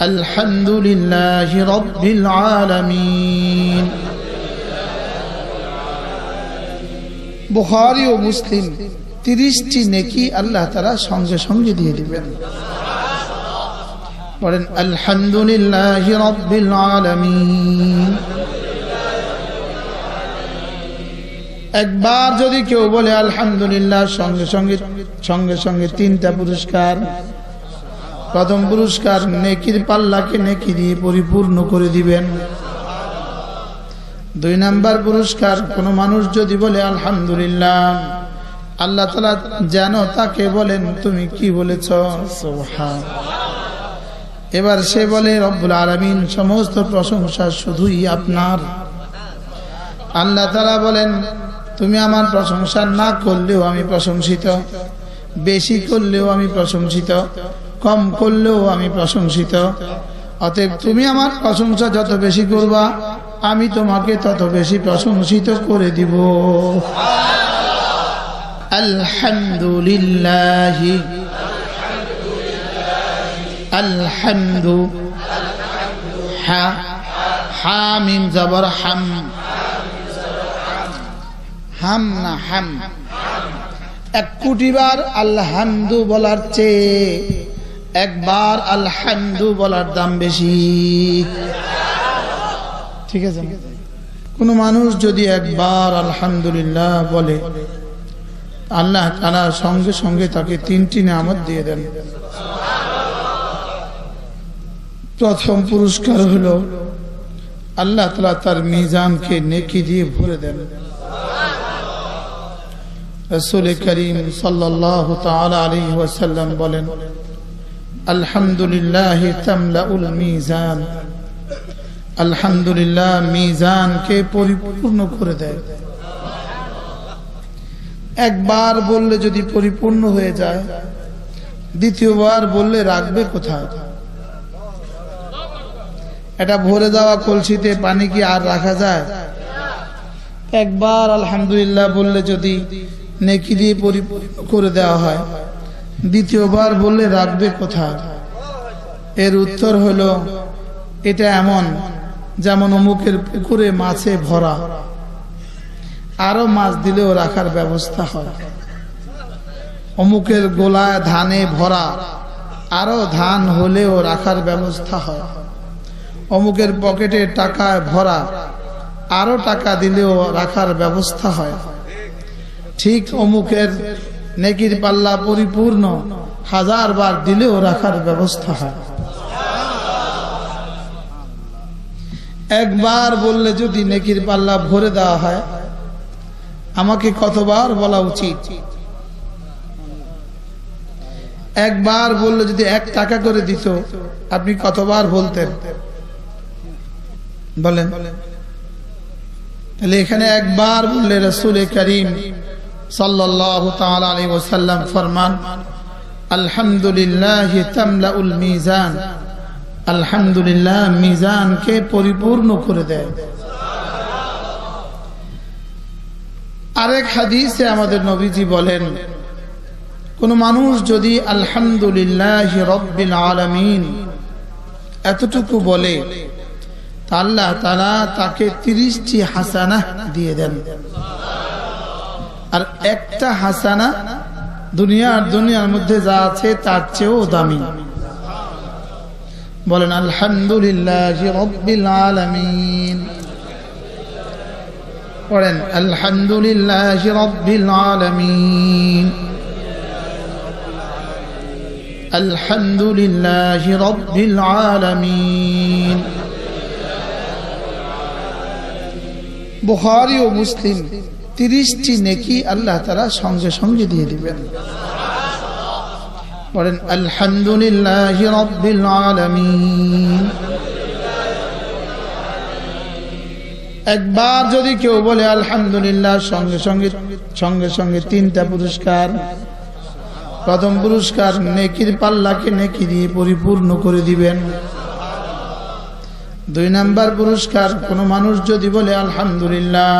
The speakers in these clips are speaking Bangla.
الحمد لله رب العالمين বুখারি ও মুসলিম তিরিশটি নেকি আল্লাহ তারা সঙ্গে সঙ্গে দিয়ে দিবেন বলেন আলহামদুলিল্লাহ রব্বিল আলামিন একবার যদি কেউ বলে আলহামদুলিল্লাহ সঙ্গে সঙ্গে সঙ্গে সঙ্গে তিনটা পুরস্কার প্রথম পুরস্কার নেকির পাল্লাকে নেকি দিয়ে পরিপূর্ণ করে দিবেন। দুই নাম্বার পুরস্কার, কোন মানুষ যদি বলে, আলহামদুলিল্লাহ। আল্লাহ তালা যেন তাকে বলেন, তুমি কি বলেছ। এবার সে বলে, রব্বুল আলমিন, সমস্ত প্রশংসা শুধুই আপনার। আল্লাহ তালা বলেন, তুমি আমার প্রশংসা না করলেও আমি প্রশংসিত। বেশি করলেও আমি প্রশংসিত। কম করলেও আমি প্রশংসিত। অতএব তুমি আমার প্রশংসা যত বেশি করবা, আমি তোমাকে তত বেশি প্রশংসিত করে দিব। আলহামদুলিল্লাহ। আলহামদু। হা হামিম জবর, হাম। হাম না হাম। এক কোটিবার আলহামদু বলার চেয়ে একবার আলহামদু বলার দাম বেশি। ঠিক আছে? কোনো মানুষ যদি একবার আলহামদুলিল্লাহ বলে, আল্লাহ তারা সঙ্গে সঙ্গে তাকে তিনটি নামত দিয়ে দেন। প্রথম পুরস্কার হলো, আল্লাহ তালা তার মিজানকে নেকি দিয়ে ভরে দেন। রসুল করিম সাল্লাহ তালা আলী ওয়াসাল্লাম বলেন আলহামদুলিল্লাহ তামলাউল মিজান। আলহামদুলিল্লাহ মিজানকে পরিপূর্ণ করে দেয়। একবার বললে যদি পরিপূর্ণ হয়ে যায়, দ্বিতীয়বার বললে রাখবে কোথায়? এটা ভরে যাওয়া কলসিতে পানি কি আর রাখা যায়? একবার আলহামদুলিল্লাহ বললে যদি নেকি দিয়ে পরিপূর্ণ করে দেওয়া হয় দ্বিতীয়বার বললে রাখবে কোথায় এর উত্তর হলো, এটা এমন, যেমন অমুকের পুকুরে মাছে ভরা। আরও মাছ দিলেও রাখার ব্যবস্থা হয়। অমুকের গোলায় ধানে ভরা আরও ধান হলেও রাখার ব্যবস্থা হয়। অমুকের পকেটে টাকায় ভরা আরও টাকা দিলেও রাখার ব্যবস্থা হয়। ঠিক অমুকের নেকির পাল্লা পরিপূর্ণ। হাজার বার দিলেও রাখার ব্যবস্থা হয়। একবার বললে যদি নেকির পাল্লা ভরে দেওয়া হয়, আমাকে কতবার বলা উচিত? একবার বললে যদি এক টাকা করে দিত, আপনি কতবার বলতেন? বলেন। তাহলে এখানে একবার বললে রসুল এ করিম ফরমান মিজান। পরিপূর্ণ করে দেয়। আরেক হাদিসে আমাদের নবীজি বলেন, কোন মানুষ যদি আলহামদুলিল্লাহ রব্বিল আলমিন এতটুকু বলে আল্লাহ তালা তাকে তিরিশটি হাসানা দিয়ে দেন। আর একটা হাসানা দুনিয়ার দুনিয়ার মধ্যে যা আছে তার চেয়েও দামি। বলেন, আলহামদুলিল্লাহ পড়েন, আলহামদুলিল্লাহ ও মুসলিম তিরিশটি নেকি আল্লাহ তারা সঙ্গে সঙ্গে দিয়ে দিবেন। বলেন, আলহামদুলিল্লাহ রব্বিল আলমিন। একবার যদি কেউ বলে, আলহামদুলিল্লাহ সঙ্গে সঙ্গে সঙ্গে সঙ্গে তিনটা পুরস্কার। প্রথম পুরস্কার নেকির পাল্লাকে নেকি দিয়ে পরিপূর্ণ করে দিবেন। দুই নাম্বার পুরস্কার, কোন মানুষ যদি বলে, আলহামদুলিল্লাহ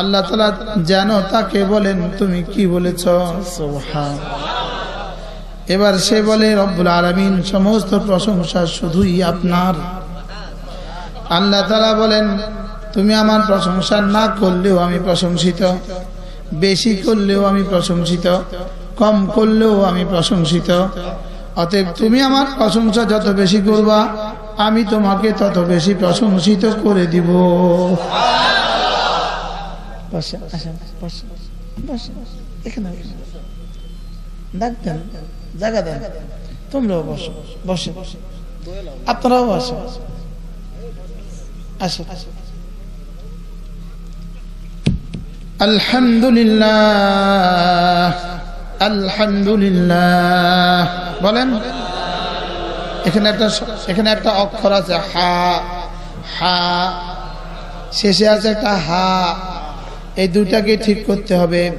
আল্লাহ তালা যেন তাকে বলেন তুমি কি বলেছ। এবার সে বলে রব্বুল আলমিন সমস্ত প্রশংসা শুধুই আপনার। আল্লাহ তালা বলেন তুমি আমার প্রশংসা না করলেও আমি প্রশংসিত। বেশি করলেও আমি প্রশংসিত। কম করলেও আমি প্রশংসিত। অতএব তুমি আমার প্রশংসা যত বেশি করবা আমি তোমাকে তত বেশি প্রশংসিত করে দিব। বসে, আসেন, বসে, বসে, এখানে ডাক দেন জায়গা দেন। তোমরাও বসো বসে। বলেন। এখানে একটা এখানে একটা অক্ষর আছে হা হা। শেষে আছে একটা হা। এই দুটাকে ঠিক করতে হবে।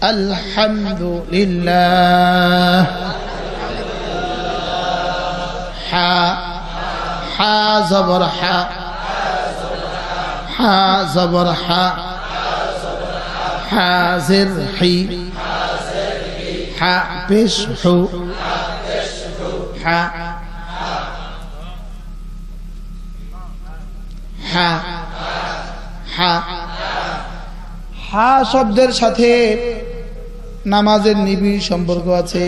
আলহামদুলিল্লাহ। হা হা জবর হা। হা জবর হা। হাজির হি। হা পেশ হু। হা। হা। হা। হা শব্দের সাথে নামাজের নিবিড় সম্পর্ক আছে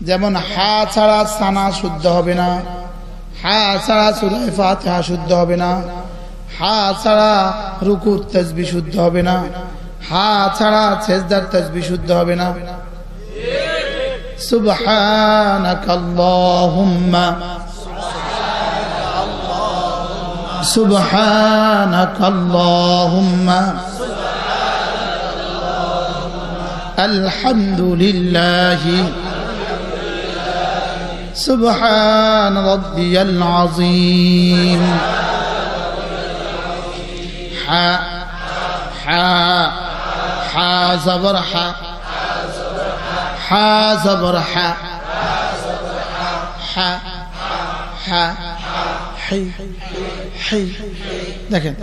যেমন হা ছাড়া সানা শুদ্ধ হবে না হা ছাড়া সুরায় ফাতিহা শুদ্ধ হবে না হা ছাড়া রুকুর তসবি শুদ্ধ হবে না হা ছাড়া সেজদার তসবি শুদ্ধ হবে না سبحانك اللهم سبحانك اللهم الحمد لله سبحان ربي العظيم حا حا حا زبر حا حا زبر حا حا حا حي حي দেখেন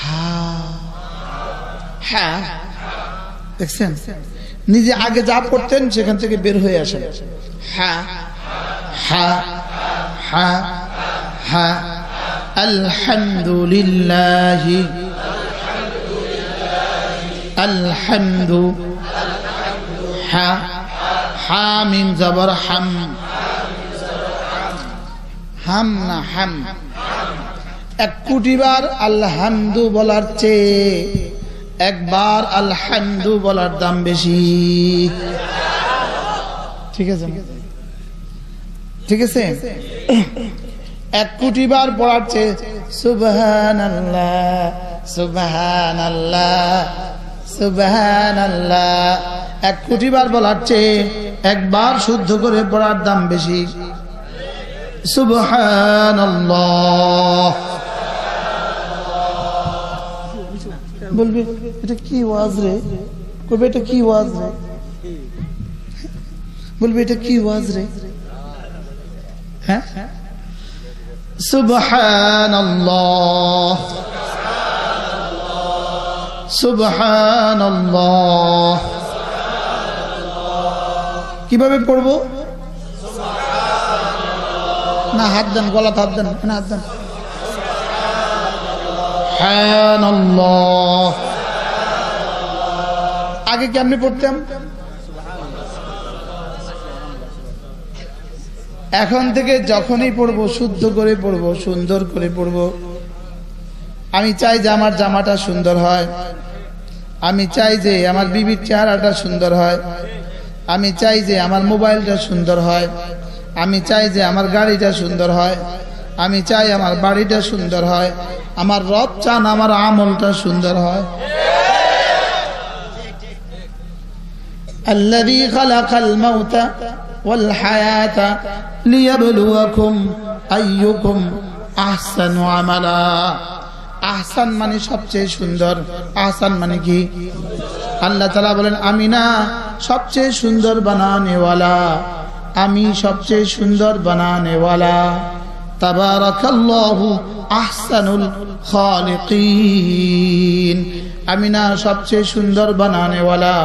হা হা দেখছেন নিজে আগে যা পড়তেন সেখান থেকে বের হয়ে আসেন। হা। হা হা হা। আলহামদুলিল্লাহ। আলহামদু। হা হা মিম জবর হাম। হাম না হাম। এক কোটিবার আলহামদু বলার চেয়ে একবার আলহামদু বলার দাম বেশি। ঠিক আছে? ঠিক আছে? এক কোটি বার পড়ার চেয়ে সুবহান এক কোটি বলার চেয়ে একবার শুদ্ধ করে পড়ার দাম বেশি। সুবহান আল্লাহ বলবি, এটা কি ওয়াজ রে? কবে এটা কি ওয়াজ রে? বলবি, এটা কি ওয়াজ রে? হ্যাঁ? সুবহান কীভাবে পড়ব? না, হাত দেন গলা হাত দেন হাত দেন। আল্লাহ আগে কি কেমনি পড়তাম? এখন থেকে যখনই পড়ব, শুদ্ধ করে পড়ব, সুন্দর করে পড়ব, আমি চাই যে আমার জামাটা সুন্দর হয়। আমি চাই যে আমার বিবির চেহারাটা সুন্দর হয়। আমি চাই যে আমার মোবাইলটা সুন্দর হয়। আমি চাই যে আমার গাড়িটা সুন্দর হয়। আমি চাই আমার বাড়িটা সুন্দর হয়। আমার রব চান আমার আমলটা সুন্দর হয়। الذي خلق الموت والحياة ليبلوكم أيكم أحسن عملا আহসান মানে সবচেয়ে সুন্দর আহসান মানে কি আল্লাহ তালা বলেন আমি না সবচেয়ে সুন্দর বানানেওয়ালা আমি সবচেয়ে সুন্দর বানানেওয়ালা তাবারাকাল্লাহু আহসানুল খালিকিন আমি না সবচেয়ে সুন্দর বানানেওয়ালা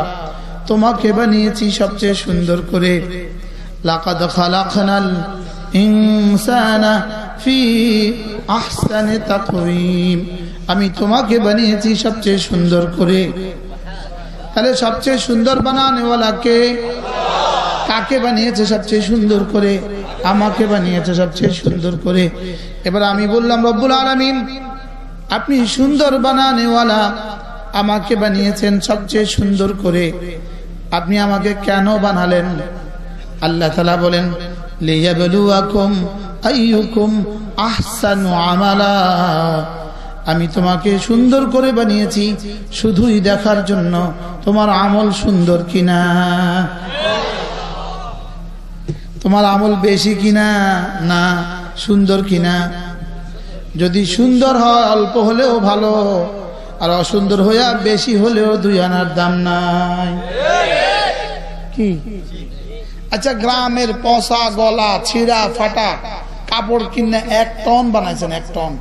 তোমাকে বানিয়েছি সবচেয়ে সুন্দর করে। লাকাদ খালাকনাল ইনসানা ফি আহসানি তাকওয়িম। আমি তোমাকে বানিয়েছি সবচেয়ে সুন্দর করে। তাহলে সবচেয়ে সুন্দর বানানেওয়ালা কে কাকে বানিয়েছে সবচেয়ে সুন্দর করে? আমাকে বানিয়েছে সবচেয়ে সুন্দর করে। এবার আমি বললাম, রব্বুল আলমিন, আপনি সুন্দর বানানেওয়ালা আমাকে বানিয়েছেন সবচেয়ে সুন্দর করে। আপনি আমাকে কেন বানালেন? আল্লাহ তালা বলেন আমি তোমাকে সুন্দর করে বানিয়েছি শুধুই দেখার জন্য। তোমার আমল সুন্দর কিনা? তোমার আমল বেশি কিনা? না, সুন্দর কিনা? যদি সুন্দর হয়, অল্প হলেও ভালো। আর অসুন্দর হইয়া বেশি হলেও দুই আনার দাম নাই। কি? আচ্ছা গ্রামের পশা গলা, ছিঁড়া, ফাটা কাপড় কিনে এক টন বানাইছেন, এক টন।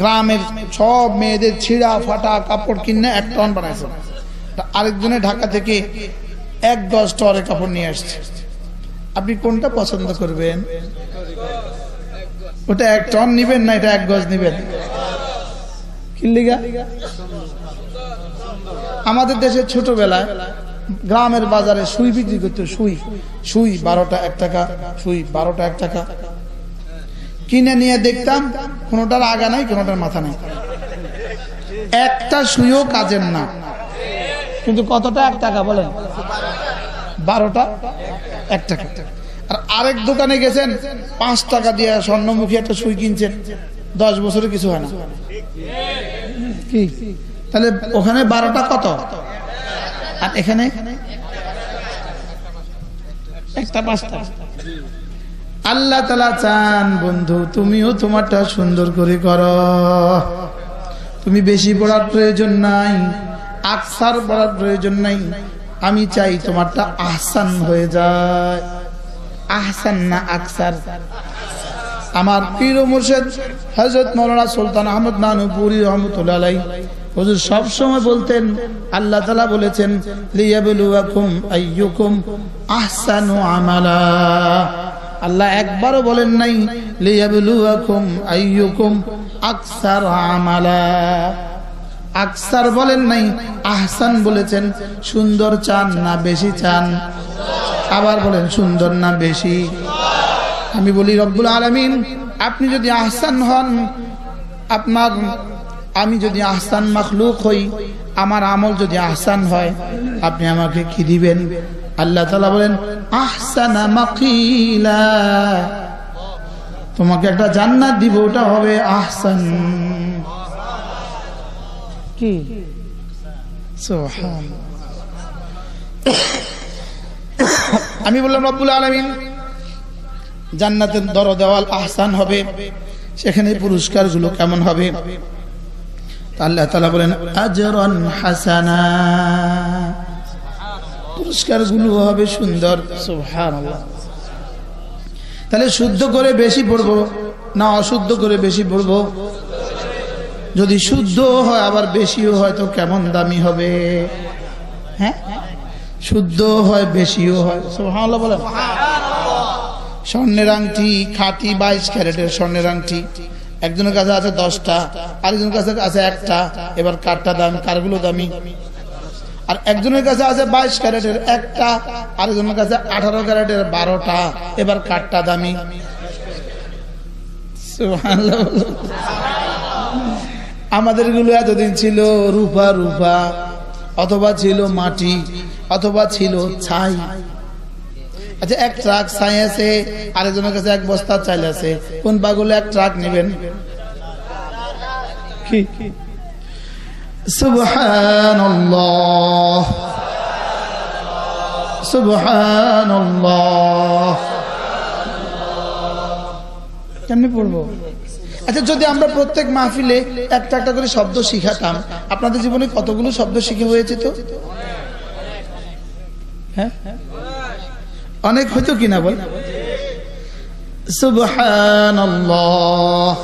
গ্রামের সব মেয়েদের ছিঁড়া, ফাটা কাপড় কিনে এক টন বানাইছেন। আরেকজনে ঢাকা থেকে এক গজ টরে কাপড় নিয়ে আসছে। আপনি কোনটা পছন্দ করবেন? ওটা এক টন নিবেন না এটা এক গজ নিবেন? আমাদের দেশে ছোটবেলায় গ্রামের বাজারে সুই বিক্রি করতো, সুই। সুই বারোটা এক টাকা, সুই বারোটা এক টাকা। কিনে নিয়ে দেখতাম, কোনোটার আগা নাই, কোনোটার মাথা নাই। একটা সুইও কাজের না। কিন্তু কতটা? এক টাকা, বলেন। বারোটা এক টাকা। আর আরেক দোকানে গেছেন, পাঁচ টাকা দিয়ে স্বর্ণমুখী একটা সুই কিনছেন। দশ বছরে কিছু হয় না। কি? তাহলে ওখানে বারোটা কত? আর এখানে? একটা পাঁচটা। আল্লাহ তালা চান, বন্ধু, তুমিও তোমারটা সুন্দর করে করো। তুমি বেশি পড়ার প্রয়োজন নাই, আকসার পড়ার প্রয়োজন নাই। আমি চাই তোমারটা আহসান হয়ে যায়। আহসান না আকসার? আমার পীর ও মুর্শেদ হজরত মৌলানা সুলতান আহমদ নানুপুরি রহমতুল্লাহ হুজুর সব সময় বলতেন, আল্লাহ তালা বলেছেন আহসানু আমালা। আল্লাহ একবারও বলেন নাই আকসার আমালা। আকসার বলেন নাই, আহসান বলেছেন, সুন্দর চান না বেশি চান? আবার বলেন, সুন্দর না বেশি। আমি বলি, রব্বুল আলমিন, আপনি যদি আহসান হন, আপনার আমি যদি আহসান মখলুক হই, আমার আমল যদি আহসান হয়, আপনি আমাকে কি দিবেন? আল্লাহ তালা বলেন, আহসানা মাকিলা। তোমাকে একটা জান্নাত দিব, ওটা হবে আহসান। কি? আমি বললাম, রব্বুল আলমিন, জান্নাতের দর দেওয়াল আহসান হবে, সেখানে পুরস্কারগুলো কেমন হবে? আল্লাহ তালা বলেন, আজরন হাসানা। পুরস্কারগুলো হবে সুন্দর তাহলে শুদ্ধ করে বেশি পড়ব, না অশুদ্ধ করে বেশি পড়ব? যদি শুদ্ধ হয়, আবার বেশিও হয়, তো কেমন দামি হবে? হ্যাঁ? শুদ্ধ হয়, বেশিও হয়, সুবহানাল্লাহ বলেন। স্বর্ণের আংটি, খাঁটি, বাইশ ক্যারেটের স্বর্ণের আংটি। একজনের কাছে আছে দশটা, আরেকজনের কাছে আছে একটা। এবার কারটা দাম, কারগুলো দামি। আর একজনের কাছে আছে বাইশ ক্যারেটের একটা, আরেকজনের কাছে আঠারো ক্যারেটের বারোটা। এবার কারটা দামি। আমাদেরগুলো এতদিন ছিল রূপা রূপা। অথবা ছিল মাটি, অথবা ছিল ছাই। আচ্ছা এক ট্রাক ছাই আছে আরেকজনের কাছে এক বস্তা চাল আছে। কোন পাগলে এক ট্রাক নেবেন? কি? সুবহানাল্লাহ। সুবহানাল্লাহ। কেমনি পড়ব? আচ্ছা যদি আমরা প্রত্যেক মাহফিলে একটা একটা করে শব্দ শিখাতাম আপনাদের জীবনে কতগুলো শব্দ শিখে হয়েছে তো? হ্যাঁ? অনেক হয়তো কিনা বল? সুবহানাল্লাহ।